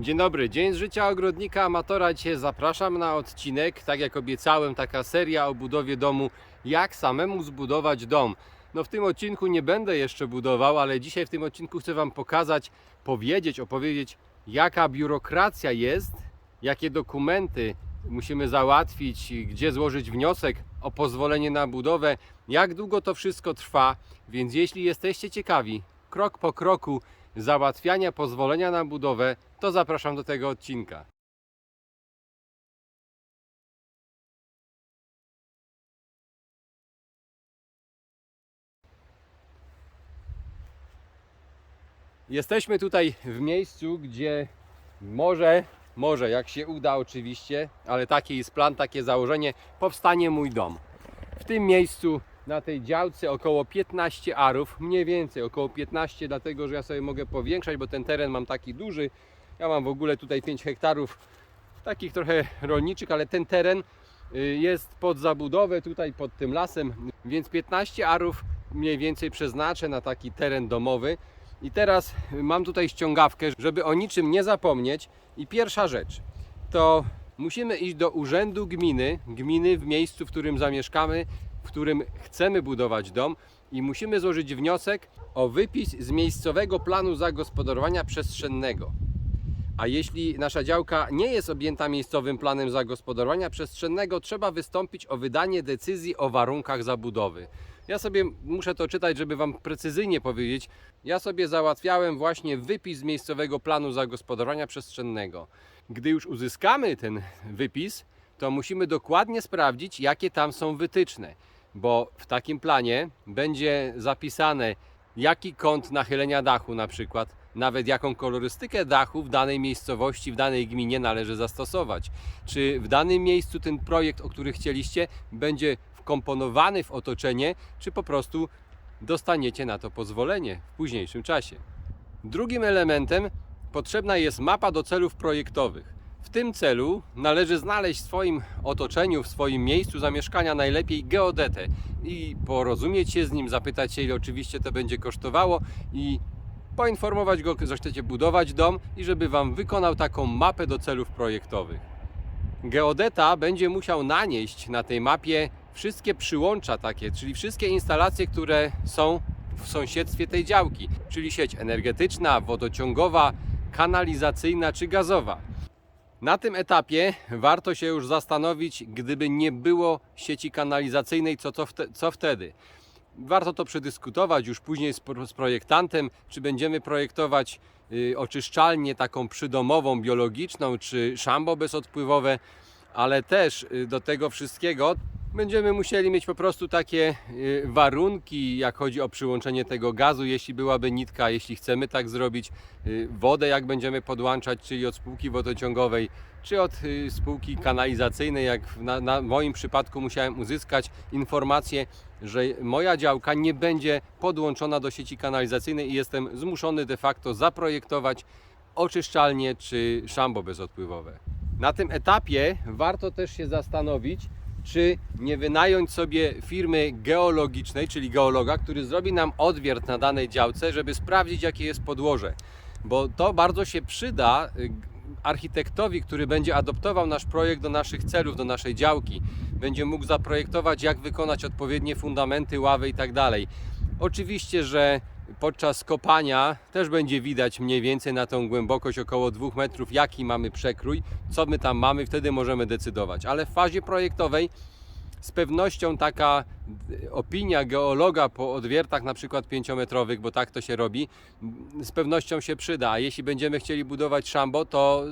Dzień dobry, dzień z życia ogrodnika amatora. Dzisiaj zapraszam na odcinek, tak jak obiecałem, taka seria o budowie domu, jak samemu zbudować dom. No w tym odcinku nie będę jeszcze budował, ale dzisiaj w tym odcinku chcę Wam pokazać, powiedzieć, opowiedzieć, jaka biurokracja jest, jakie dokumenty musimy załatwić, gdzie złożyć wniosek o pozwolenie na budowę, jak długo to wszystko trwa. Więc jeśli jesteście ciekawi, krok po kroku załatwiania pozwolenia na budowę, to zapraszam do tego odcinka. Jesteśmy tutaj w miejscu, gdzie może, może jak się uda oczywiście, ale taki jest plan, takie założenie, powstanie mój dom. W tym miejscu na tej działce około 15 arów, mniej więcej około 15, dlatego że ja sobie mogę powiększać, bo ten teren mam taki duży. Ja mam w ogóle tutaj 5 hektarów takich trochę rolniczych, ale ten teren y, jest pod zabudowę tutaj pod tym lasem, więc 15 arów mniej więcej przeznaczę na taki teren domowy. I teraz mam tutaj ściągawkę, żeby o niczym nie zapomnieć. I pierwsza rzecz to musimy iść do urzędu gminy, gminy w miejscu, w którym zamieszkamy, w którym chcemy budować dom i musimy złożyć wniosek o wypis z miejscowego planu zagospodarowania przestrzennego. A jeśli nasza działka nie jest objęta miejscowym planem zagospodarowania przestrzennego, trzeba wystąpić o wydanie decyzji o warunkach zabudowy. Ja sobie muszę to czytać, żeby Wam precyzyjnie powiedzieć. Ja sobie załatwiałem właśnie wypis z miejscowego planu zagospodarowania przestrzennego. Gdy już uzyskamy ten wypis, to musimy dokładnie sprawdzić, jakie tam są wytyczne, bo w takim planie będzie zapisane, jaki kąt nachylenia dachu na przykład, nawet jaką kolorystykę dachu w danej miejscowości, w danej gminie należy zastosować. Czy w danym miejscu ten projekt, o który chcieliście, będzie wkomponowany w otoczenie, czy po prostu dostaniecie na to pozwolenie w późniejszym czasie. Drugim elementem potrzebna jest mapa do celów projektowych. W tym celu należy znaleźć w swoim otoczeniu, w swoim miejscu zamieszkania najlepiej geodetę i porozumieć się z nim, zapytać się ile oczywiście to będzie kosztowało i poinformować go, że chcecie budować dom i żeby Wam wykonał taką mapę do celów projektowych. Geodeta będzie musiał nanieść na tej mapie wszystkie przyłącza takie, czyli wszystkie instalacje, które są w sąsiedztwie tej działki, czyli sieć energetyczna, wodociągowa, kanalizacyjna czy gazowa. Na tym etapie warto się już zastanowić, gdyby nie było sieci kanalizacyjnej, co, co wtedy? Warto to przedyskutować już później z, z projektantem, czy będziemy projektować y, oczyszczalnię taką przydomową, biologiczną, czy szambo bezodpływowe, ale też y, do tego wszystkiego będziemy musieli mieć po prostu takie y, warunki, jak chodzi o przyłączenie tego gazu, jeśli byłaby nitka, jeśli chcemy tak zrobić, y, wodę jak będziemy podłączać, czyli od spółki wodociągowej, czy od y, spółki kanalizacyjnej, jak w- na, na moim przypadku musiałem uzyskać informację, że moja działka nie będzie podłączona do sieci kanalizacyjnej i jestem zmuszony de facto zaprojektować oczyszczalnie czy szambo bezodpływowe. Na tym etapie warto też się zastanowić, czy nie wynająć sobie firmy geologicznej, czyli geologa, który zrobi nam odwiert na danej działce, żeby sprawdzić, jakie jest podłoże. Bo to bardzo się przyda y, architektowi, który będzie adoptował nasz projekt do naszych celów, do naszej działki. Będzie mógł zaprojektować, jak wykonać odpowiednie fundamenty, ławy i tak dalej. Oczywiście, że podczas kopania też będzie widać mniej więcej na tą głębokość około 2 metrów, jaki mamy przekrój, co my tam mamy, wtedy możemy decydować. Ale w fazie projektowej z pewnością taka d- opinia geologa po odwiertach na przykład 5-metrowych, bo tak to się robi, z pewnością się przyda. A jeśli będziemy chcieli budować szambo, to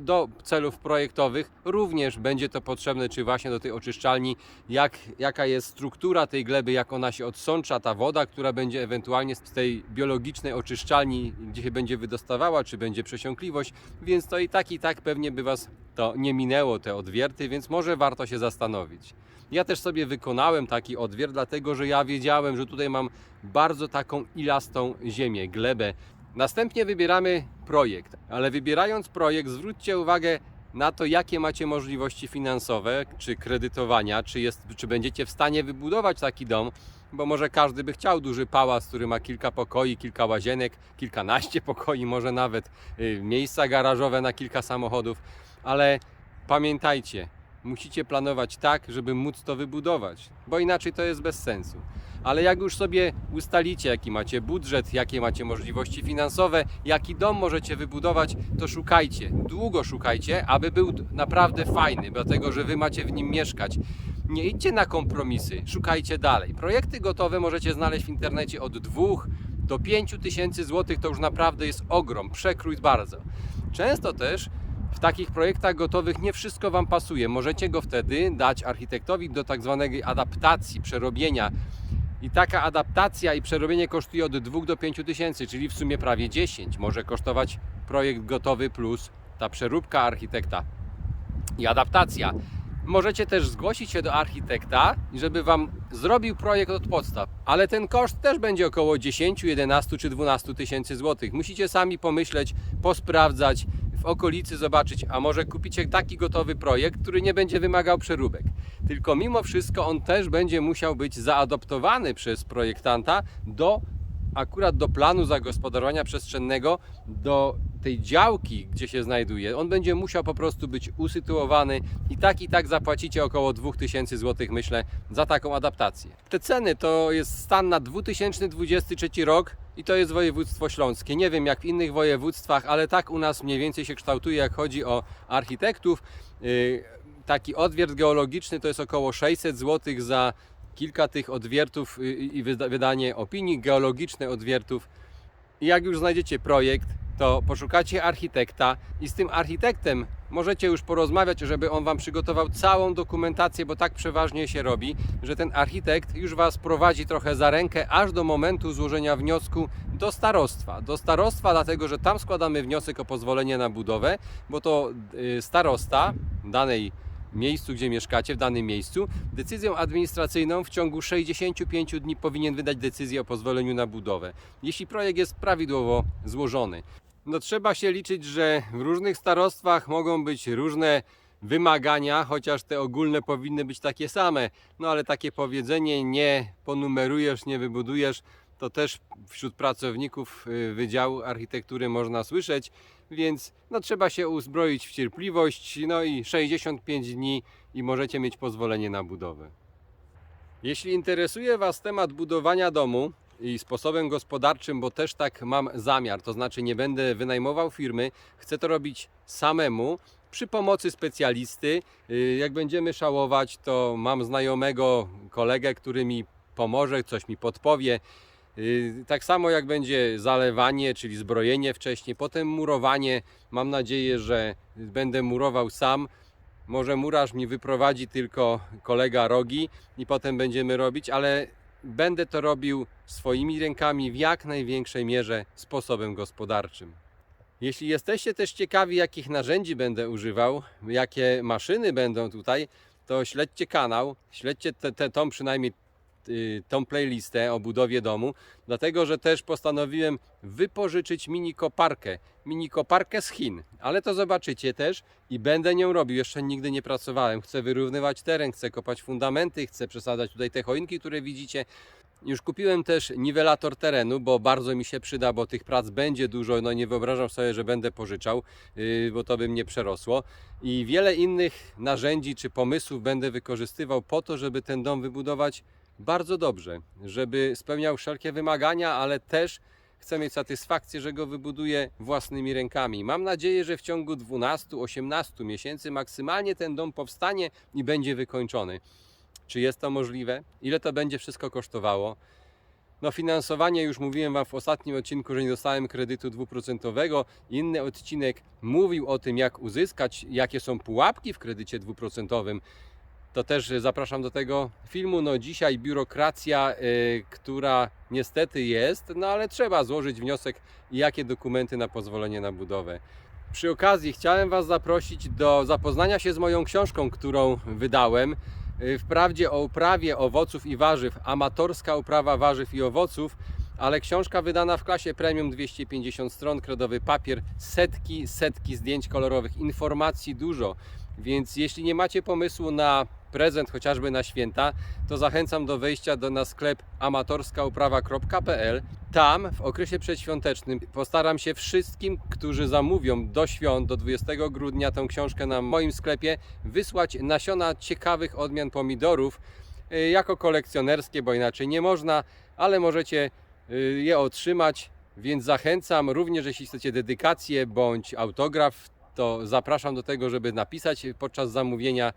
do celów projektowych również będzie to potrzebne, czy właśnie do tej oczyszczalni, jak, jaka jest struktura tej gleby, jak ona się odsącza, ta woda, która będzie ewentualnie z tej biologicznej oczyszczalni, gdzie się będzie wydostawała, czy będzie przesiąkliwość, więc to i tak i tak pewnie by Was to nie minęło te odwierty, więc może warto się zastanowić. Ja też sobie wykonałem taki odwiert, dlatego że ja wiedziałem, że tutaj mam bardzo taką ilastą ziemię, glebę. Następnie wybieramy projekt, ale wybierając projekt, zwróćcie uwagę na to, jakie macie możliwości finansowe, czy kredytowania, czy, jest, czy będziecie w stanie wybudować taki dom, bo może każdy by chciał duży pałac, który ma kilka pokoi, kilka łazienek, kilkanaście pokoi, może nawet y, miejsca garażowe na kilka samochodów, ale pamiętajcie, musicie planować tak, żeby móc to wybudować, bo inaczej to jest bez sensu. Ale jak już sobie ustalicie, jaki macie budżet, jakie macie możliwości finansowe, jaki dom możecie wybudować, to szukajcie, długo szukajcie, aby był naprawdę fajny, dlatego że wy macie w nim mieszkać. Nie idźcie na kompromisy, szukajcie dalej. Projekty gotowe możecie znaleźć w internecie od 2 do 5 tysięcy złotych, to już naprawdę jest ogrom, przekrój bardzo. Często też w takich projektach gotowych nie wszystko Wam pasuje. Możecie go wtedy dać architektowi do tak zwanej adaptacji, przerobienia. I taka adaptacja i przerobienie kosztuje od 2 do 5 tysięcy, czyli w sumie prawie 10. Może kosztować projekt gotowy plus ta przeróbka architekta i adaptacja. Możecie też zgłosić się do architekta, żeby Wam zrobił projekt od podstaw, ale ten koszt też będzie około 10, 11 czy 12 tysięcy złotych. Musicie sami pomyśleć, posprawdzać, w okolicy zobaczyć, a może kupicie taki gotowy projekt, który nie będzie wymagał przeróbek. Tylko mimo wszystko on też będzie musiał być zaadoptowany przez projektanta do akurat do planu zagospodarowania przestrzennego, do tej działki, gdzie się znajduje. On będzie musiał po prostu być usytuowany i tak i tak zapłacicie około 2000 zł, myślę, za taką adaptację. Te ceny to jest stan na 2023 rok i to jest województwo śląskie. Nie wiem jak w innych województwach, ale tak u nas mniej więcej się kształtuje, jak chodzi o architektów. Yy, Taki odwiert geologiczny to jest około 600 zł za kilka tych odwiertów y, i wyda- wydanie opinii, geologiczne odwiertów. I jak już znajdziecie projekt, to poszukacie architekta i z tym architektem możecie już porozmawiać, żeby on Wam przygotował całą dokumentację, bo tak przeważnie się robi, że ten architekt już Was prowadzi trochę za rękę aż do momentu złożenia wniosku do starostwa. Do starostwa, dlatego że tam składamy wniosek o pozwolenie na budowę, bo to y, starosta danej miejscu, gdzie mieszkacie, w danym miejscu, decyzją administracyjną w ciągu 65 dni powinien wydać decyzję o pozwoleniu na budowę, jeśli projekt jest prawidłowo złożony. No trzeba się liczyć, że w różnych starostwach mogą być różne wymagania, chociaż te ogólne powinny być takie same. No ale takie powiedzenie nie ponumerujesz, nie wybudujesz, to też wśród pracowników y, Wydziału Architektury można słyszeć, więc no, trzeba się uzbroić w cierpliwość, no i 65 dni i możecie mieć pozwolenie na budowę. Jeśli interesuje Was temat budowania domu i sposobem gospodarczym, bo też tak mam zamiar, to znaczy nie będę wynajmował firmy, chcę to robić samemu przy pomocy specjalisty. Y, Jak będziemy szałować, to mam znajomego kolegę, który mi pomoże, coś mi podpowie. Y, Tak samo jak będzie zalewanie, czyli zbrojenie wcześniej, potem murowanie. Mam nadzieję, że będę murował sam. Może murarz mi wyprowadzi tylko kolega rogi i potem będziemy robić, ale będę to robił swoimi rękami w jak największej mierze sposobem gospodarczym. Jeśli jesteście też ciekawi, jakich narzędzi będę używał, jakie maszyny będą tutaj, to śledźcie kanał, śledźcie te, tą przynajmniej tą playlistę o budowie domu, dlatego że też postanowiłem wypożyczyć mini koparkę, mini koparkę z Chin, ale to zobaczycie też i będę nią robił, jeszcze nigdy nie pracowałem, chcę wyrównywać teren, chcę kopać fundamenty, chcę przesadzać tutaj te choinki, które widzicie, już kupiłem też niwelator terenu, bo bardzo mi się przyda, bo tych prac będzie dużo. No nie wyobrażam sobie, że będę pożyczał, yy, bo to by mnie przerosło. I wiele innych narzędzi czy pomysłów będę wykorzystywał po to, żeby ten dom wybudować bardzo dobrze, żeby spełniał wszelkie wymagania, ale też chcę mieć satysfakcję, że go wybuduję własnymi rękami. Mam nadzieję, że w ciągu 12-18 miesięcy maksymalnie ten dom powstanie i będzie wykończony. Czy jest to możliwe? Ile to będzie wszystko kosztowało? No finansowanie już mówiłem Wam w ostatnim odcinku, że nie dostałem kredytu dwuprocentowego. Inny odcinek mówił o tym, jak uzyskać, jakie są pułapki w kredycie dwuprocentowym. To też zapraszam do tego filmu. No dzisiaj biurokracja, y, która niestety jest, no ale trzeba złożyć wniosek jakie dokumenty na pozwolenie na budowę. Przy okazji chciałem Was zaprosić do zapoznania się z moją książką, którą wydałem. Y, Wprawdzie o uprawie owoców i warzyw, amatorska uprawa warzyw i owoców. ale książka wydana w klasie premium 250 stron, kredowy papier, setki, setki zdjęć kolorowych, informacji dużo. Więc jeśli nie macie pomysłu na prezent chociażby na święta, to zachęcam do wejścia do, na sklep amatorskauprawa.pl. Tam w okresie przedświątecznym postaram się wszystkim, którzy zamówią do świąt, do 20 grudnia tę książkę na moim sklepie, wysłać nasiona ciekawych odmian pomidorów y, jako kolekcjonerskie, bo inaczej nie można, ale możecie y, je otrzymać, więc zachęcam również, jeśli chcecie dedykację bądź autograf, to zapraszam do tego, żeby napisać podczas zamówienia.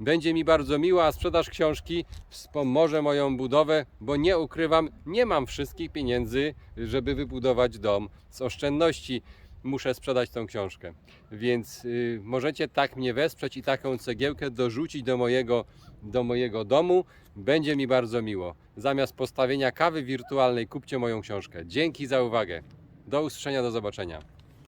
Będzie mi bardzo miło, a sprzedaż książki wspomoże moją budowę, bo nie ukrywam, nie mam wszystkich pieniędzy, żeby wybudować dom z oszczędności. Muszę sprzedać tą książkę. Więc y, możecie tak mnie wesprzeć i taką cegiełkę dorzucić do mojego, do mojego domu. Będzie mi bardzo miło. Zamiast postawienia kawy wirtualnej, kupcie moją książkę. Dzięki za uwagę. Do usłyszenia, do zobaczenia.